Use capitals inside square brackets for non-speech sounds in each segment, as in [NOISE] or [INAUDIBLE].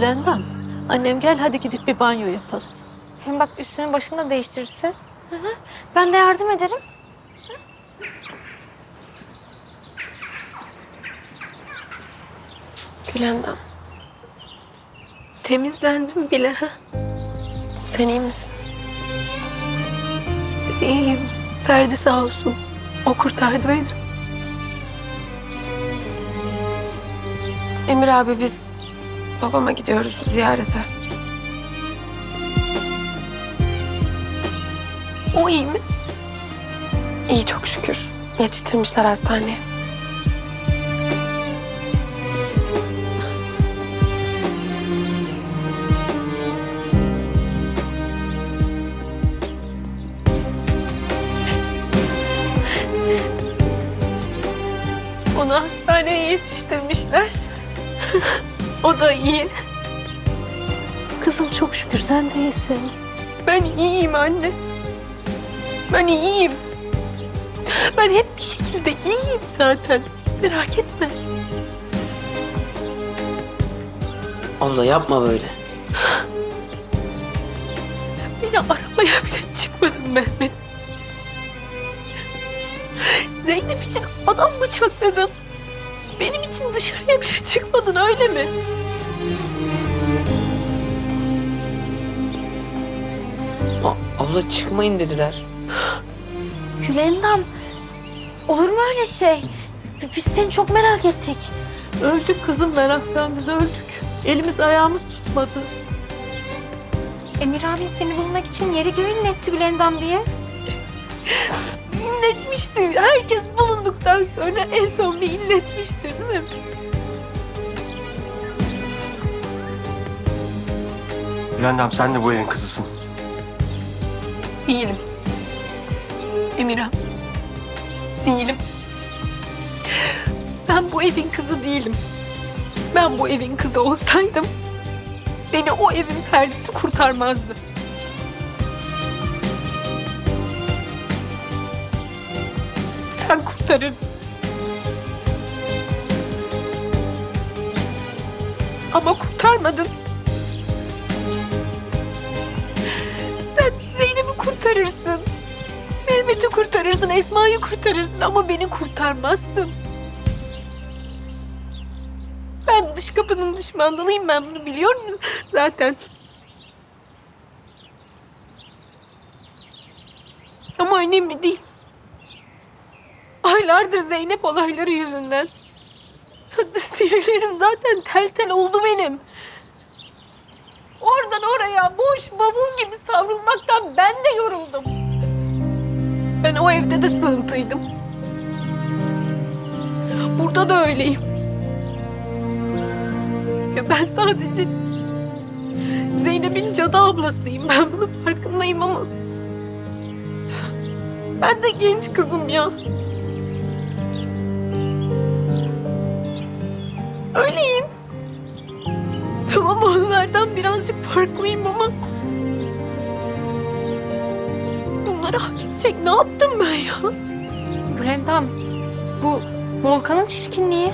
Gülendam. Annem gel hadi gidip bir banyo yapalım. Hem bak üstünü başını da değiştirirsin. Ben de yardım ederim. Gülendam, Temizlendim bile. ha. sen iyi misin? İyiyim. Ferdi sağ olsun. O kurtardı beni. Emir abi biz babama gidiyoruz ziyarete. O iyi mi? İyi çok şükür. Yetiştirmişler hastaneye. Onu hastaneye yetiştirmişler. [LAUGHS] o da iyi. Kızım çok şükür sen de iyisin. Ben iyiyim anne. Ben iyiyim. Ben hep bir şekilde iyiyim zaten. Merak etme. Abla yapma böyle. Beni aramaya bile çıkmadın Mehmet. Zeynep için adam bıçakladın. Öyle mi? A- abla çıkmayın dediler. Gülendam. Olur mu öyle şey? Biz seni çok merak ettik. Öldük kızım meraktan biz öldük. Elimiz ayağımız tutmadı. Emir abin seni bulmak için yeri göğü inletti Gülendam diye. İnletmiştir. Herkes bulunduktan sonra en son bir inletmiştir değil mi? Gülendam sen de bu evin kızısın. Değilim. Emirhan. Değilim. Ben bu evin kızı değilim. Ben bu evin kızı olsaydım beni o evin perdesi kurtarmazdı. Sen kurtarırdın. Ama kurtarmadın. Kurtarırsın, Esma'yı kurtarırsın ama beni kurtarmazsın. Ben dış kapının düşmanlığıyım ben bunu biliyorum zaten. Ama önemli değil. Aylardır Zeynep olayları yüzünden. Sinirlerim zaten tel tel oldu benim. Oradan oraya boş bavul gibi savrulmaktan ben de yoruldum. Ben o evde de sığıntıydım. Burada da öyleyim. Ya ben sadece Zeynep'in cadı ablasıyım. Ben bunun farkındayım ama... Ben de genç kızım ya. Bunları hak edecek ne yaptım ben ya? Gülendam. Bu Volkan'ın çirkinliği.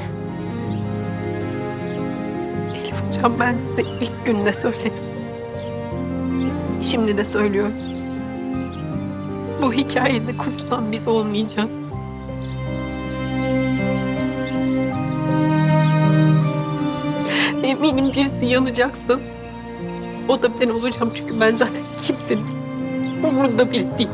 Elif hocam ben size ilk günde söyledim. Şimdi de söylüyorum. Bu hikayede kurtulan biz olmayacağız. Eminim birisi yanacaksın. O da ben olacağım çünkü ben zaten kimsenin umurunda bile değil.